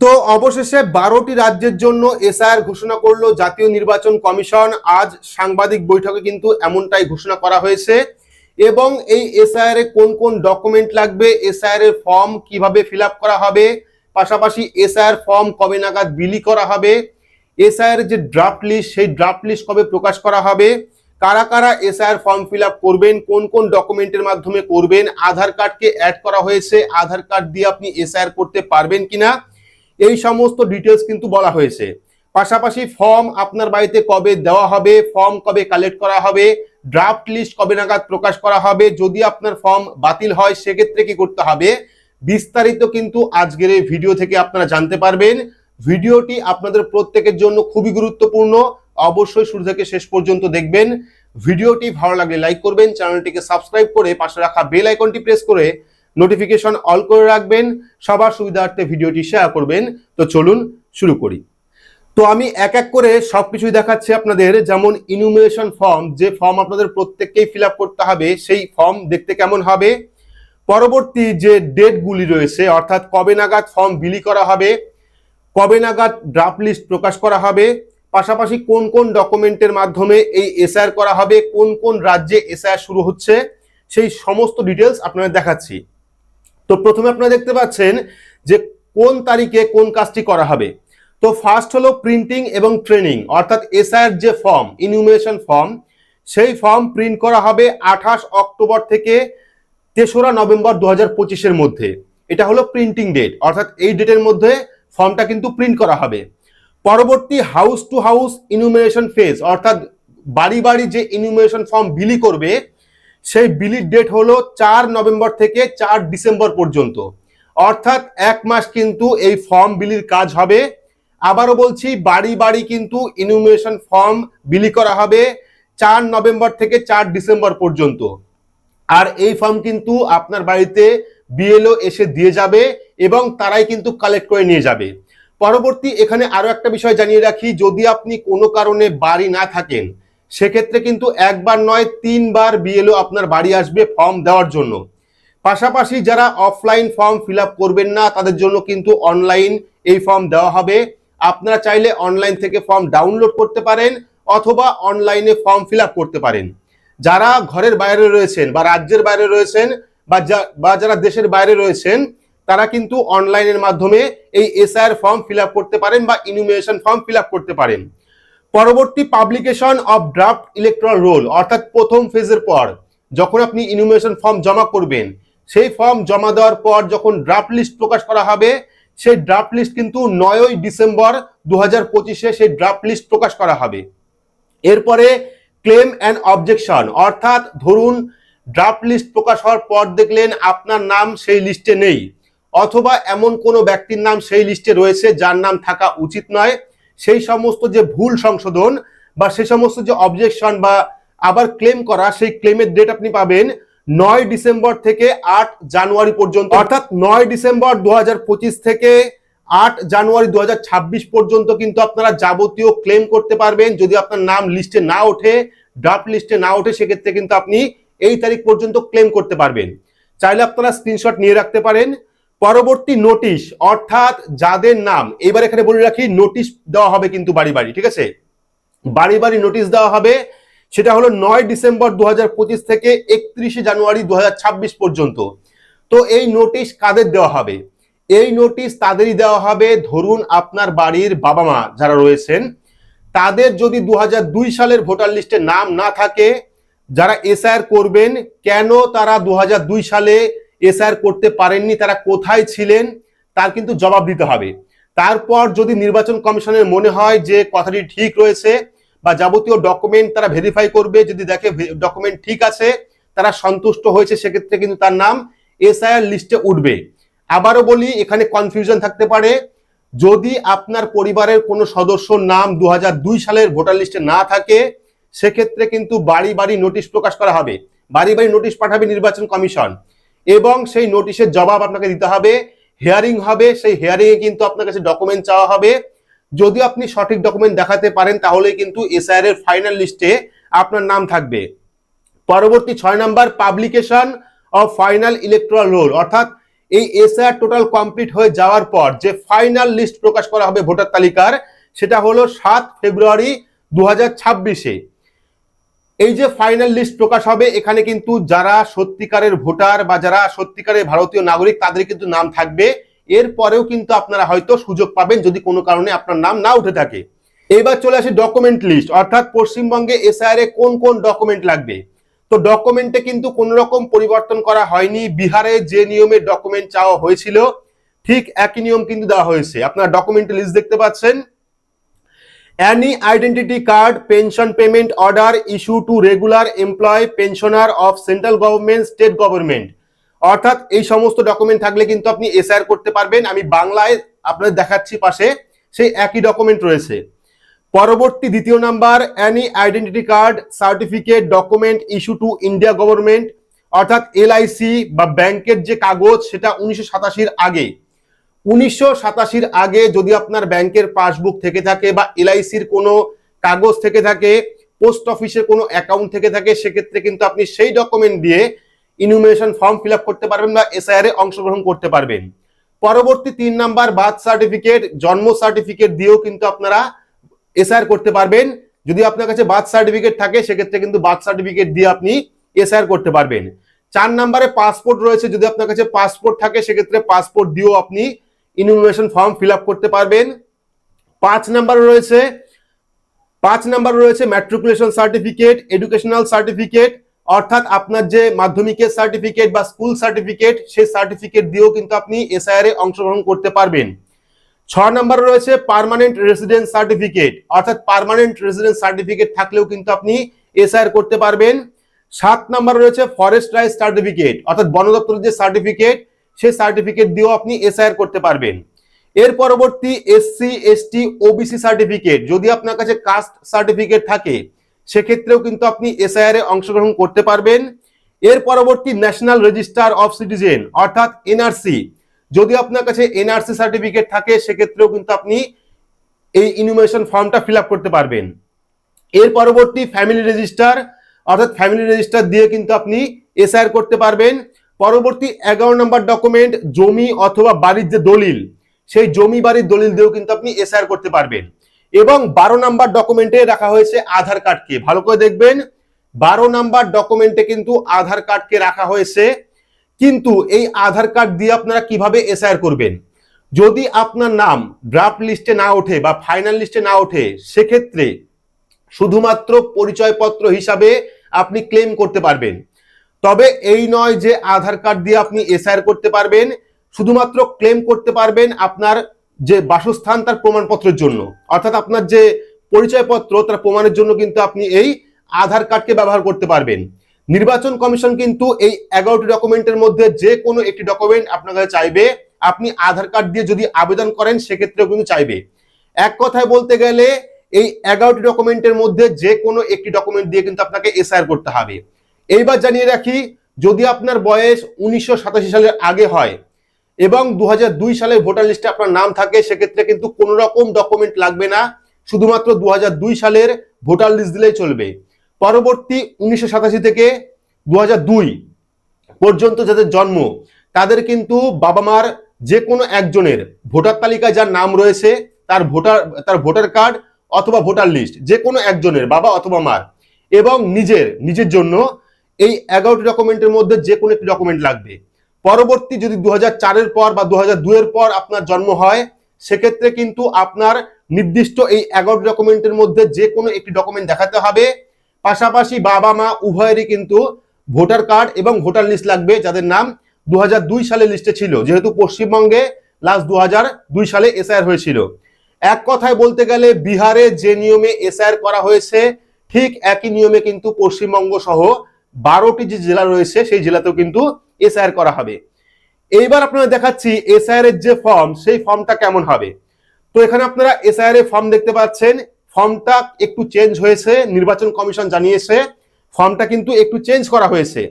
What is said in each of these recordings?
তো অবশেষে বারোটি রাজ্যের জন্য এসআইআর ঘোষণা করল জাতীয় নির্বাচন কমিশন। আজ সাংবাদিক বৈঠকে কিন্তু এমনটাই ঘোষণা করা হয়েছে। এবং এই এসআইআর এ কোন কোন ডকুমেন্ট লাগবে, এসআইআর এর ফর্ম কীভাবে ফিল করা হবে, পাশাপাশি এসআইআর ফর্ম কবে নাগাদ বিলি করা হবে, এসআইআর যে ড্রাফট লিস্ট সেই ড্রাফট লিস্ট কবে প্রকাশ করা হবে, কারা কারা এসআইআর ফর্ম ফিল করবেন, কোন কোন ডকুমেন্টের মাধ্যমে করবেন, আধার কার্ডকে অ্যাড করা হয়েছে, আধার কার্ড দিয়ে আপনি এসআইআর করতে পারবেন কিনা এই সমস্ত ডিটেলস কিন্তু বলা হয়েছে। পাশাপাশি ফর্ম আপনার বাড়িতে কবে দেওয়া হবে ফর্ম কবে কালেক্ট করা হবে ড্রাফট লিস্ট কবে নাগাদ প্রকাশ করা হবে, যদি আপনার ফর্ম বাতিল হয়, সেক্ষেত্রে কি করতে হবে? বিস্তারিত কিন্তু আজকের এই ভিডিও থেকে আপনারা জানতে পারবেন। ভিডিওটি আপনাদের প্রত্যেকের জন্য খুবই গুরুত্বপূর্ণ। অবশ্যই শুরু থেকে শেষ পর্যন্ত দেখবেন। ভিডিওটি ভালো লাগলে লাইক করবেন চ্যানেলটিকে সাবস্ক্রাইব করে পাশে রাখা বেল আইকনটি প্রেস করে নোটিফিকেশন অল করে রাখবেন, সবার সুবিধার্থে ভিডিওটি শেয়ার করবেন। তো চলুন শুরু করি। তো আমি এক এক করে সব কিছুই দেখাচ্ছি আপনাদের। যেমন ইনুমিনেশন ফর্ম যে ফর্ম আপনাদের প্রত্যেককেই ফিল করতে হবে, সেই ফর্ম দেখতে কেমন হবে? পরবর্তী যে ডেটগুলি রয়েছে, অর্থাৎ কবে নাগাদ ফর্ম বিলি করা হবে, কবে নাগাদ ড্রাফট লিস্ট প্রকাশ করা হবে, পাশাপাশি কোন কোন ডকুমেন্টের মাধ্যমে এই এসআর করা হবে, কোন কোন রাজ্যে এসআর শুরু হচ্ছে, সেই সমস্ত ডিটেলস আপনাদের দেখাচ্ছি। তো প্রথমে আপনারা দেখতে পাচ্ছেন যে কোন তারিখে কোন কাজটি করা হবে। তো ফার্স্ট হলো প্রিন্টিং এবং ট্রেনিং অর্থাৎ এসআইয়ের যে ফর্ম ইনিউমিনেশন ফর্ম সেই ফর্ম প্রিন্ট করা হবে আঠাশ অক্টোবর থেকে তেসরা নভেম্বর দু হাজার মধ্যে। এটা হলো প্রিন্টিং ডেট অর্থাৎ এই ডেটের মধ্যে ফর্মটা কিন্তু প্রিন্ট করা হবে। পরবর্তী house to house enumeration phase অর্থাৎ বাড়ি বাড়ি যে ইনুমিনেশন ফর্ম বিলি করবে সেই বিলির ডেট হলো চার নভেম্বর থেকে চার ডিসেম্বর পর্যন্ত। অর্থাৎ এক মাস কিন্তু এই ফর্ম বিলির কাজ হবে। আবারও বলছি, বাড়ি বাড়ি কিন্তু ইনুমিনেশন ফর্ম বিলি করা হবে চার নভেম্বর থেকে চার ডিসেম্বর পর্যন্ত। আর এই ফর্ম কিন্তু আপনার বাড়িতে বিএলও এসে দিয়ে যাবে এবং তারাই কিন্তু কালেক্ট করে নিয়ে যাবে। পরবর্তী এখানে আরও একটা বিষয় জানিয়ে রাখি, যদি আপনি কোনো কারণে বাড়ি না থাকেন সেক্ষেত্রে কিন্তু একবার নয়, তিনবার বিএলও আপনার বাড়ি আসবে ফর্ম দেওয়ার জন্য। পাশাপাশি যারা অফলাইন ফর্ম ফিল করবেন না, তাদের জন্য কিন্তু অনলাইন এই ফর্ম দেওয়া হবে। আপনারা চাইলে অনলাইন থেকে ফর্ম ডাউনলোড করতে পারেন অথবা অনলাইনে ফর্ম ফিল করতে পারেন। যারা ঘরের বাইরে রয়েছেন বা রাজ্যের বাইরে রয়েছেন বা যারা দেশের বাইরে রয়েছেন, তারা কিন্তু অনলাইনের মাধ্যমে এই এসআইআর ফর্ম ফিল করতে পারেন বা ইনুমিনেশন ফর্ম ফিল করতে পারেন। পরবর্তী publication of draft electoral roll অর্থাৎ প্রথম ফেজের পর, যখন আপনি ইনুমিনেশন ফর্ম জমা করবেন, সেই ফর্ম জমা দেওয়ার পর যখন ড্রাফট লিস্ট প্রকাশ করা হবে, সেই ড্রাফট লিস্ট কিন্তু নয়ই ডিসেম্বর দু হাজার পঁচিশে সেই ড্রাফট লিস্ট প্রকাশ করা হবে। এরপরে ক্লেম অ্যান্ড অবজেকশন অর্থাৎ ধরুন ড্রাফট লিস্ট প্রকাশ হওয়ার পর দেখলেন আপনার নাম সেই লিস্টে নেই, অথবা এমন কোনো ব্যক্তির নাম সেই লিস্টে রয়েছে যার নাম থাকা উচিত নয় সেই সমস্ত যে ভুল সংশোধন বা সেই সমস্ত যে অবজেকশন বা আবার ক্লেম করা, সেই ক্লেমের ডেট আপনি পাবেন নয় ডিসেম্বর থেকে আট জানুয়ারি পর্যন্ত। অর্থাৎ নয় ডিসেম্বর দুহাজার পঁচিশ থেকে আট জানুয়ারি দু হাজার ছাব্বিশ পর্যন্ত কিন্তু আপনারা যাবতীয় ক্লেম করতে পারবেন। যদি আপনার নাম লিস্টে না ওঠে ড্রাফট লিস্টে না ওঠে, সেক্ষেত্রে কিন্তু আপনি এই তারিখ পর্যন্ত ক্লেম করতে পারবেন। চাইলে আপনারা স্ক্রিনশট নিয়ে রাখতে পারেন। পরবর্তী নোটিশ অর্থাৎ যাদের নাম, এবার এখানে বলে রাখি নোটিশ দেওয়া হবে কিন্তু বাড়ি বাড়ি, ঠিক আছে? বাড়ি বাড়ি নোটিশ দেওয়া হবে, সেটা হলো নয় ডিসেম্বর দু হাজার পঁচিশ থেকে একত্রিশে জানুয়ারি দু হাজার ছাব্বিশ পর্যন্ত। তো এই নোটিশ কাদের দেওয়া হবে? এই নোটিশ তাদেরই দেওয়া হবে, ধরুন আপনার বাড়ির বাবা মা যারা রয়েছেন, তাদের যদি দু হাজার দুই সালের ভোটার লিস্টে নাম না থাকে, যারা এসআইআর করবেন, কেন তারা দু হাজার দুই সালে এসআইআর করতে পারেননি, তারা কোথায় ছিলেন, তার কিন্তু জবাব দিতে হবে। তারপর যদি নির্বাচন কমিশনের মনে হয় যে কথাটি ঠিক রয়েছে বা যাবতীয় ডকুমেন্ট তারা ভেরিফাই করবে, যদি দেখে ডকুমেন্ট ঠিক আছে, তারা সন্তুষ্ট হয়েছে, সেক্ষেত্রে কিন্তু তার নাম এসআইআর লিস্টে উঠবে। আবারও বলি, এখানে কনফিউশন থাকতে পারে। যদি আপনার পরিবারের কোনো সদস্যর নাম দু হাজার দুই সালের ভোটার লিস্টে না থাকে, সেক্ষেত্রে কিন্তু বাড়ি বাড়ি নোটিশ প্রকাশ করা হবে। বাড়ি বাড়ি নোটিশ পাঠাবে নির্বাচন কমিশন। এবং সেই নোটিশের জবাব আপনাকে দিতে হবে হেয়ারিং হবে, সেই হেয়ারিং এ কিন্তু আপনার কাছে ডকুমেন্ট চাওয়া হবে। যদি আপনি সঠিক ডকুমেন্ট দেখাতে পারেন, তাহলে কিন্তু এসআইআর এর ফাইনাল লিস্টে আপনার নাম থাকবে। পরবর্তী ছয় number publication of final electoral roll অর্থাৎ এই এসআর টোটাল কমপ্লিট হয়ে যাওয়ার পর যে ফাইনাল লিস্ট প্রকাশ করা হবে ভোটার তালিকার, সেটা হলো সাত ফেব্রুয়ারি দু হাজার ছাব্বিশে। এই যে ফাইনাল লিস্ট প্রকাশ হবে, এখানে কিন্তু যারা সত্যিকারের ভোটার বা যারা সত্যিকারের ভারতীয় নাগরিক, তাদের কিন্তু নাম থাকবে। এরপরেও কিন্তু আপনারা হয়তো সুযোগ পাবেন যদি কোনো কারণে আপনার নাম না উঠে থাকে। এবার চলে আসে ডকুমেন্ট লিস্ট অর্থাৎ পশ্চিমবঙ্গে এসআইআর এ কোন কোন ডকুমেন্ট লাগবে? তো ডকুমেন্টে কিন্তু কোন রকম পরিবর্তন করা হয়নি। বিহারে যে নিয়মে ডকুমেন্ট চাওয়া হয়েছিল, ঠিক একই নিয়ম কিন্তু দেওয়া হয়েছে। আপনারা ডকুমেন্ট লিস্ট দেখতে পাচ্ছেন। Any identity card, pension payment order issue to regular employee pensioner of central government, state government. অর্থাৎ এই সমস্ত ডকুমেন্ট থাকলে কিন্তু আপনি এসআর করতে পারবেন। আমি বাংলায় আপনাদের দেখাচ্ছি পাশে, সেই একই ডকুমেন্ট রয়েছে। পরবর্তী দ্বিতীয় number any identity card certificate document issue to India government অর্থাৎ এলআইসি বা ব্যাংকের যে কাগজ, সেটা উনিশশো সাতাশির আগে। উনিশশো সাতাশির আগে যদি আপনার ব্যাংকের পাসবুক থেকে থাকে বা এলআইসির কোনো কাগজ থেকে থাকে, পোস্ট অফিসের কোনো অ্যাকাউন্ট থেকে থাকে, সেক্ষেত্রে কিন্তু আপনি সেই ডকুমেন্ট দিয়ে ইনুমিনেশন ফর্ম ফিল করতে পারবেন বা এসআইআর এ অংশগ্রহণ করতে পারবেন। পরবর্তী তিন নাম্বার, বার্থ সার্টিফিকেট, জন্ম সার্টিফিকেট দিয়েও কিন্তু আপনারা এসআইআর করতে পারবেন। যদি আপনার কাছে বার্থ সার্টিফিকেট থাকে, সেক্ষেত্রে কিন্তু বার্থ সার্টিফিকেট দিয়ে আপনি এসআইআর করতে পারবেন। চার নাম্বারে পাসপোর্ট রয়েছে, যদি আপনার কাছে পাসপোর্ট থাকে, সেক্ষেত্রে পাসপোর্ট দিয়েও আপনি ইনুমিনেশন ফর্ম ফিল করতে পারবেন। পাঁচ নাম্বার রয়েছে, পাঁচ নাম্বার রয়েছে ম্যাট্রিকুলেশন সার্টিফিকেট এডুকেশনাল সার্টিফিকেট অর্থাৎ আপনার যে মাধ্যমিকের সার্টিফিকেট বা স্কুল সার্টিফিকেট সেই সার্টিফিকেট দিয়েও কিন্তু আপনি এসআইআর এ অংশগ্রহণ করতে পারবেন। ছ নাম্বার রয়েছে পার্মানেন্ট রেসিডেন্স সার্টিফিকেট অর্থাৎ পার্মানেন্ট রেসিডেন্স সার্টিফিকেট থাকলেও কিন্তু আপনি এসআইআর করতে পারবেন। সাত নাম্বার রয়েছে ফরেস্ট রাইজ সার্টিফিকেট অর্থাৎ বন দপ্তরের যে সার্টিফিকেট সেই সার্টিফিকেট দিয়েও আপনি এসআইআর করতে পারবেন। এর পরবর্তী এসসি এসটি ওবিসি সার্টিফিকেট যদি আপনার কাছে কাস্ট সার্টিফিকেট থাকে, সেক্ষেত্রেও কিন্তু আপনি এসআইআর এ অংশগ্রহণ করতে পারবেন। এর পরবর্তী ন্যাশনাল রেজিস্টার অফ সিটিজেন অর্থাৎ এনআরসি যদি আপনার কাছে এনআরসি সার্টিফিকেট থাকে, সেক্ষেত্রেও কিন্তু আপনি এই ইনুমেশন ফর্মটা ফিল করতে পারবেন। এর পরবর্তী ফ্যামিলি রেজিস্টার অর্থাৎ ফ্যামিলি রেজিস্টার দিয়ে কিন্তু আপনি এসআইআর করতে পারবেন। পরবর্তী এগারো নম্বর ডকুমেন্ট জমি অথবা বাড়ির যে দলিল, সেই জমি বাড়ির দলিল দিয়েও কিন্তু আপনি এসআইআর করতে পারবেন। এবং বারো নাম্বার ডকুমেন্টে রাখা হয়েছে আধার কার্ডকে ভালো করে দেখবেন, বারো নাম্বার ডকুমেন্টে কিন্তু আধার কার্ডকে রাখা হয়েছে। কিন্তু এই আধার কার্ড দিয়ে আপনারা কীভাবে এসআইআর করবেন? যদি আপনার নাম ড্রাফট লিস্টে না ওঠে বা ফাইনাল লিস্টে না ওঠে, সেক্ষেত্রে শুধুমাত্র পরিচয়পত্র হিসাবে আপনি ক্লেম করতে পারবেন। তবে এই নয় যে আধার কার্ড দিয়ে আপনি এসআইআর করতে পারবেন, শুধুমাত্র ক্লেম করতে পারবেন আপনার যে বাসস্থান তার প্রমাণপত্রের জন্য। অর্থাৎ আপনার যে পরিচয়পত্র তার প্রমাণের জন্য কিন্তু আপনি এই আধার কার্ডকে ব্যবহার করতে পারবেন। নির্বাচন কমিশন কিন্তু এই এগারোটি ডকুমেন্টের মধ্যে যে কোনো একটি ডকুমেন্ট আপনার কাছে চাইবে। আপনি আধার কার্ড দিয়ে যদি আবেদন করেন, সেক্ষেত্রেও কিন্তু চাইবে। এক কথায় বলতে গেলে, এই এগারোটি ডকুমেন্টের মধ্যে যে কোনো একটি ডকুমেন্ট দিয়ে কিন্তু আপনাকে এসআইআর করতে হবে। এইবার জানিয়ে রাখি, যদি আপনার বয়স উনিশশো সাতাশি সালের আগে হয় এবং দু দুই সালের ভোটার লিস্টে আপনার নাম থাকে, সেক্ষেত্রে কিন্তু কোনো রকম ডকুমেন্ট লাগবে না। শুধুমাত্র দু দুই সালের ভোটার লিস্ট দিলেই চলবে। পরবর্তী উনিশশো সাতাশি থেকে দু হাজার দুই পর্যন্ত যাদের জন্ম, তাদের কিন্তু বাবা মার যে কোনো একজনের ভোটার তালিকায় যার নাম রয়েছে, তার ভোটার তার ভোটার কার্ড অথবা ভোটার লিস্ট যে কোনো একজনের বাবা অথবা মার এবং নিজের নিজের জন্য এই এগারোটি ডকুমেন্টের মধ্যে যে কোনো একটি ডকুমেন্ট লাগবে। পরবর্তী যদি দু চারের পর বা দু হাজার দুইয়ের পর আপনার জন্ম হয়, সেক্ষেত্রে কিন্তু আপনার নির্দিষ্ট এই এগারোটি ডকুমেন্টের মধ্যে যে কোনো একটি ডকুমেন্ট দেখাতে হবে। পাশাপাশি বাবা মা উভয়েরই কিন্তু ভোটার কার্ড এবং ভোটার লিস্ট লাগবে, যাদের নাম দু হাজার দুই সালে লিস্টে ছিল। যেহেতু পশ্চিমবঙ্গে লাস্ট দু হাজার দুই সালে এসআইআর হয়েছিল। এক কথায় বলতে গেলে বিহারে যে নিয়মে এসআইআর করা হয়েছে, ঠিক একই নিয়মে কিন্তু পশ্চিমবঙ্গ সহ বারোটি যে জেলা রয়েছে, সেই জেলাতেও কিন্তু এসআইআর করা হবে। এইবার আপনারা দেখাচ্ছি এসআইআর এর যে ফর্ম সেই ফর্মটা কেমন হবে? তো এখানে আপনারা এসআইআর এর ফর্ম দেখতে পাচ্ছেন। ফর্মটা একটু চেঞ্জ হয়েছে, নির্বাচন কমিশন জানিয়েছে। ফর্মটা কিন্তু একটু চেঞ্জ করা হয়েছে।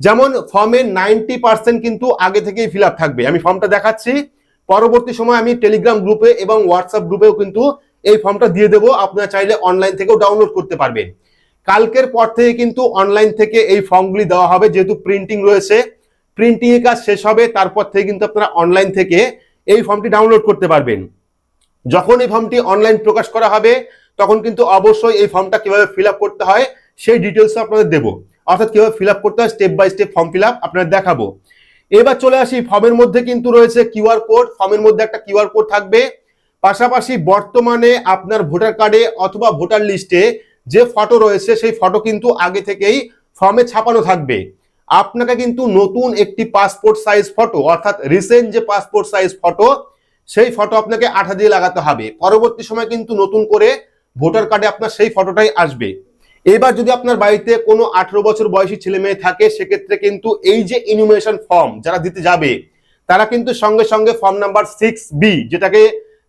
যেমন ফর্মের নাইনটি পার্সেন্ট কিন্তু আগে থেকেই ফিল থাকবে। আমি ফর্মটা দেখাচ্ছি। পরবর্তী সময় আমি টেলিগ্রাম গ্রুপে এবং হোয়াটসঅ্যাপ গ্রুপেও কিন্তু এই ফর্মটা দিয়ে দেবো। আপনারা চাইলে অনলাইন থেকেও ডাউনলোড করতে পারবেন। কালকের পর থেকে কিন্তু অনলাইন থেকে এই ফর্মগুলি দেওয়া হবে। যেহেতু প্রিন্টিং রয়েছে প্রিন্টিং এর কাজ শেষ হবে, তারপর থেকে কিন্তু আপনারা অনলাইন থেকে এই ফর্মটি ডাউনলোড করতে পারবেন। যখন এই ফর্মটি অনলাইন প্রকাশ করা হবে, তখন কিন্তু অবশ্যই এই ফর্মটা কীভাবে ফিল করতে হয়, সেই ডিটেলস আপনাদের দেবো। অর্থাৎ কীভাবে ফিল করতে হয় step by step form fill up আপনাদের দেখাবো। এবার চলে আসি ফর্মের মধ্যে কিন্তু রয়েছে কিউআর কোড ফর্মের মধ্যে একটা কিউআর কোড থাকবে। পাশাপাশি বর্তমানে আপনার ভোটার কার্ডে অথবা ভোটার লিস্টে যে ফটো রয়েছে, সেই ফটো কিন্তু আগে থেকেই ফর্মে ছাপানো থাকবে। আপনাকে কিন্তু নতুন একটি পাসপোর্ট সাইজ ফটো অর্থাৎ রিসেন্ট যে পাসপোর্ট সাইজ ফটো সেই ফটো আপনাকে আঠা দিয়ে লাগাতে হবে। পরবর্তী সময় কিন্তু নতুন করে ভোটার কার্ডে আপনার সেই ফটোটাই আসবে। এবার যদি আপনার বাড়িতে কোনো আঠেরো বছর বয়সী ছেলে মেয়ে থাকে, সেক্ষেত্রে কিন্তু এই যে ইনুমিনেশন ফর্ম যারা দিতে যাবে, তারা কিন্তু সঙ্গে সঙ্গে ফর্ম নাম্বার সিক্স বি যেটাকে,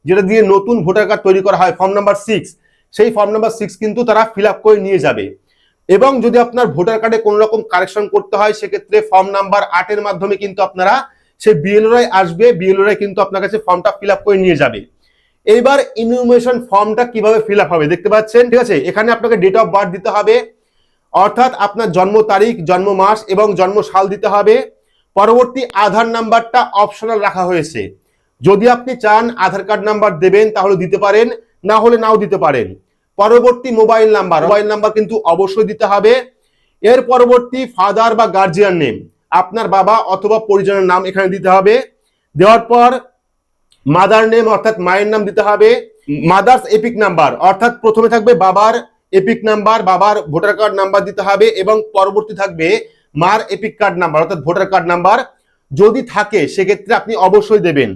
যেটা দিয়ে নতুন ভোটার কার্ড তৈরি করা হয় ফর্ম নাম্বার সিক্স সেই ফর্ম নাম্বার সিক্স কিন্তু তারা ফিল করে নিয়ে যাবে। এবং যদি আপনার ভোটার কার্ডে কোনো রকম কারেকশন করতে হয়, সেক্ষেত্রে ফর্ম নাম্বার আটের মাধ্যমে কিন্তু আপনারা সে বিএলওরাই আসবে বিএলওরাই কিন্তু আপনার কাছে ফর্মটা ফিল করে নিয়ে যাবে। এইবার ইনফরমেশন ফর্মটা কীভাবে ফিল হবে দেখতে পাচ্ছেন? ঠিক আছে, এখানে আপনাকে ডেট অফ বার্থ দিতে হবে, অর্থাৎ আপনার জন্ম তারিখ, জন্ম মাস এবং জন্ম সাল দিতে হবে। পরবর্তী আধার নাম্বারটা অপশনাল রাখা হয়েছে। যদি আপনি চান আধার কার্ড নাম্বার দেবেন, তাহলে দিতে পারেন, না হলে নাও দিতে পারেন। পরবর্তী মোবাইল নাম্বার মোবাইল নাম্বার কিন্তু অবশ্যই দিতে হবে। এর পরবর্তী ফাদার বা গার্জিয়ান নেম আপনার বাবা অথবা পরিজনের নাম এখানে দিতে হবে। দেওয়ার পর মাদার নেম অর্থাৎ মায়ের নাম দিতে হবে। মাদার্স এপিক নাম্বার অর্থাৎ প্রথমে থাকবে বাবার এপিক নাম্বার বাবার ভোটার কার্ড নাম্বার দিতে হবে এবং পরবর্তী থাকবে মার এপিক কার্ড নাম্বার অর্থাৎ ভোটার কার্ড নাম্বার যদি থাকে, সেক্ষেত্রে আপনি অবশ্যই দেবেন।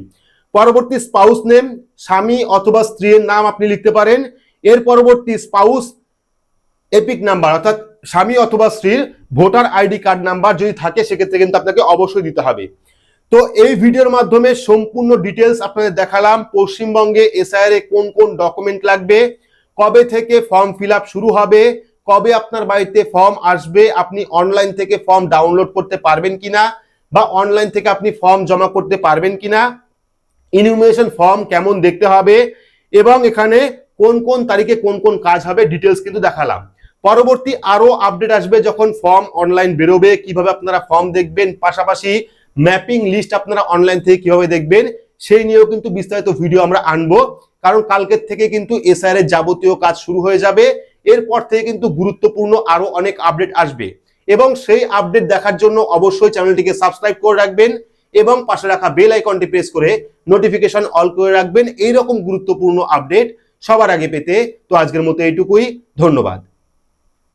পরবর্তী স্পাউস নেম স্বামী অথবা স্ত্রীর নাম আপনি লিখতে পারেন। এর পরবর্তী স্পাউস এপিক নাম্বার, অর্থাৎ স্বামী অথবা স্ত্রীর ভোটার আইডি কার্ড নাম্বার যদি থাকে, সেক্ষেত্রে কিন্তু আপনাকে অবশ্যই দিতে হবে। তো এই ভিডিওর মাধ্যমে সম্পূর্ণ ডিটেলস আপনাদের দেখালাম, পশ্চিমবঙ্গে এসআইআর এ কোন কোন ডকুমেন্ট লাগবে, কবে থেকে ফর্ম ফিল শুরু হবে, কবে আপনার বাড়িতে ফর্ম আসবে, আপনি অনলাইন থেকে ফর্ম ডাউনলোড করতে পারবেন কিনা, বা অনলাইন থেকে আপনি ফর্ম জমা করতে পারবেন কিনা ইনফরমেশন ফর্ম কেমন দেখতে হবে, এবং এখানে কোন কোন তারিখে কোন কোন কাজ হবে ডিটেলস কিন্তু দেখালাম। পরবর্তী আরও আপডেট আসবে যখন ফর্ম অনলাইন বেরোবে, কীভাবে আপনারা ফর্ম দেখবেন, পাশাপাশি ম্যাপিং লিস্ট আপনারা অনলাইন থেকে কীভাবে দেখবেন, সেই নিয়েও কিন্তু বিস্তারিত ভিডিও আমরা আনব। কারণ কালকের থেকে কিন্তু এসআর এর যাবতীয় কাজ শুরু হয়ে যাবে। এরপর থেকে কিন্তু গুরুত্বপূর্ণ আরও অনেক আপডেট আসবে। এবং সেই আপডেট দেখার জন্য অবশ্যই চ্যানেলটিকে সাবস্ক্রাইব করে রাখবেন এবং পাশে রাখা বেল আইকনটি প্রেস করে নোটিফিকেশন অল করে রাখবেন। এইরকম গুরুত্বপূর্ণ আপডেট সবার আগে পেতে তো আজকের মতো এইটুকুই। ধন্যবাদ।